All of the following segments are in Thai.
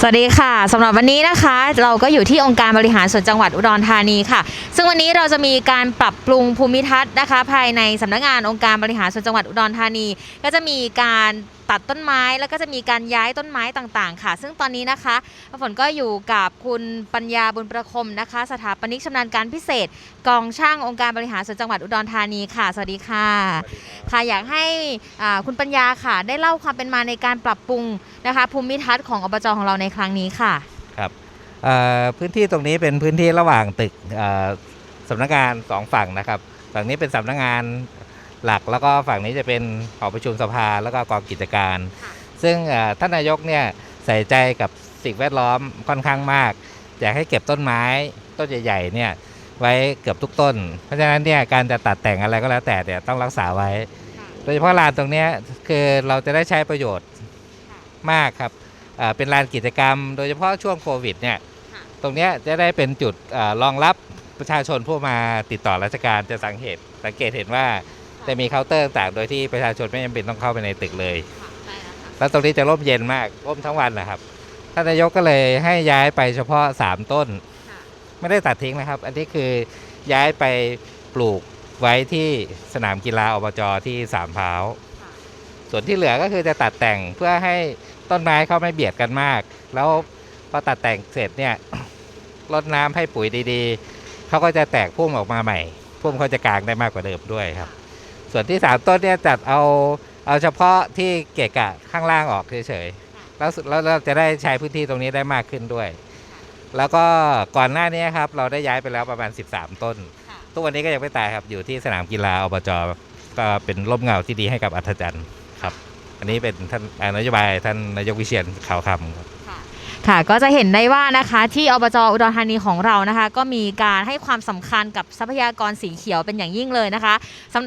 สวัสดีค่ะสำหรับวันนี้นะคะ เราก็อยู่ที่องค์การบริหารส่วนจังหวัดอุดรธานีค่ะ ซึ่งวันนี้เราจะมีการปรับปรุงภูมิทัศน์นะคะ ภายในสำนักงานองค์การบริหารส่วนจังหวัดอุดรธานี ก็จะมีการ ตัดต้นไม้ แล้วก็จะมีการย้ายต้นไม้ต่างๆ ค่ะ ซึ่งตอนนี้นะคะฝนก็อยู่กับคุณปัญญาบุญประคมนะคะ สถาปนิกชำนาญการพิเศษ กองช่างองค์การบริหารส่วนจังหวัดอุดรธานีค่ะ สวัสดีค่ะ ค่ะอยากให้อ่าคุณปัญญาค่ะ ได้เล่าความเป็นมาในการปรับปรุงนะคะ ภูมิทัศน์ของอบจของเราในครั้งนี้ค่ะครับเอ่อพื้นที่ตรงนี้เป็นพื้นที่ระหว่างตึกเอ่อสำนักงานสองฝั่งนะครับฝั่งนี้เป็นสำนักงาน หลักแล้วก็ฝั่งนี้จะเป็นหอประชุมสภาแล้วก็กองกิจการค่ะซึ่งเอ่อท่านนายกเนี่ยใส่ใจกับสิ่งแวดล้อมค่อนข้างมาก อยากให้เก็บต้นไม้ต้นใหญ่ๆเนี่ยไว้เกือบทุกต้น เพราะฉะนั้นเนี่ยการจะตัดแต่งอะไรก็แล้วแต่เนี่ยต้องรักษาไว้ โดยเฉพาะลานตรงเนี้ยคือเราจะได้ใช้ประโยชน์มากครับเอ่อเป็นลานกิจกรรม โดยเฉพาะช่วงโควิดเนี่ยค่ะตรงเนี้ยจะได้เป็นจุดเออรองรับประชาชนผู้มาติดต่อราชการจะสังเกตสังเกตเห็นว่า จะมีเคาน์เตอร์ต่างๆโดยที่ประชาชนไม่จำเป็นต้องเข้าไปในตึกเลย แล้วตรงนี้จะร่มเย็นมากร่มทั้งวันนะครับท่านนายกก็เลยให้ย้ายไปเฉพาะ 3 ต้น ไม่ได้ตัดทิ้งนะครับ อันนี้คือย้ายไปปลูกไว้ที่สนามกีฬาอบจที่สามพร้าวส่วนที่เหลือก็คือจะตัดแต่งเพื่อให้ต้นไม้เขาไม่เบียดกันมาก แล้วพอตัดแต่งเสร็จเนี่ยรดน้ำให้ปุ๋ยดีๆ เขาก็จะแตกพุ่มออกมาใหม่ พุ่มเขาจะกลางได้มากกว่าเดิมด้วยครับ ส่วนที่สามต้นเนี่ยจัดเอาเอาเฉพาะที่เกะกะข้างล่างออกเฉยๆแล้วแล้วเราจะได้ใช้พื้นที่ตรงนี้ได้มากขึ้นด้วย แล้วก็ก่อนหน้านี้ครับเราได้ย้ายไปแล้วประมาณ 13 ต้นทุกวันนี้ก็ยังไม่ตายครับอยู่ที่สนามกีฬาอบจก็เป็นร่มเงาที่ดีให้กับอัธจันทร์ครับ อันนี้เป็นท่านอ่านโยบายท่านนายกวิเชียนขาวคำครับ ค่ะก็จะเห็นได้ว่านะคะที่อบจอุดรธานีของเรานะคะ ก็มีการให้ความสำคัญกับทรัพยากรสีเขียวเป็นอย่างยิ่งเลยนะคะ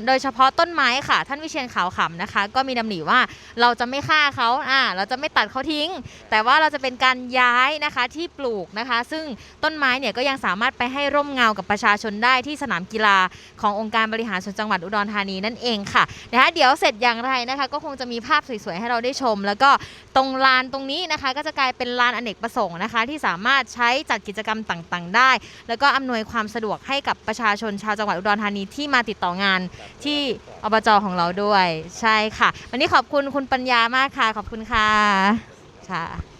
โดยเฉพาะต้นไม้ค่ะ ท่านวิเชียนขาวขำนะคะ ก็มีดำริว่าเราจะไม่ฆ่าเขาอ่าเราจะไม่ตัดเขาทิ้ง แต่ว่าเราจะเป็นการย้ายนะคะที่ปลูกนะคะ ซึ่งต้นไม้เนี่ยก็ยังสามารถไปให้ร่มเงากับประชาชนได้ที่สนามกีฬาขององค์การบริหารส่วนจังหวัดอุดรธานีนั่นเองค่ะนะคะเดี๋ยวเสร็จอย่างไรนะคะ ก็คงจะมีภาพสวยๆให้เราได้ชม แล้วก็ตรงลานตรงนี้นะคะ ก็จะกลายเป็นลานอเนเนกประสงค์นะคะ ที่สามารถใช้จัดกิจกรรมต่างๆ ได้ แล้วก็อำนวยความสะดวกให้กับประชาชนชาวจังหวัดอุดรธานีที่มาติดต่องานที่อบจของเราด้วย ใช่ค่ะ วันนี้ขอบคุณคุณปัญญามากค่ะ ขอบคุณค่ะค่ะ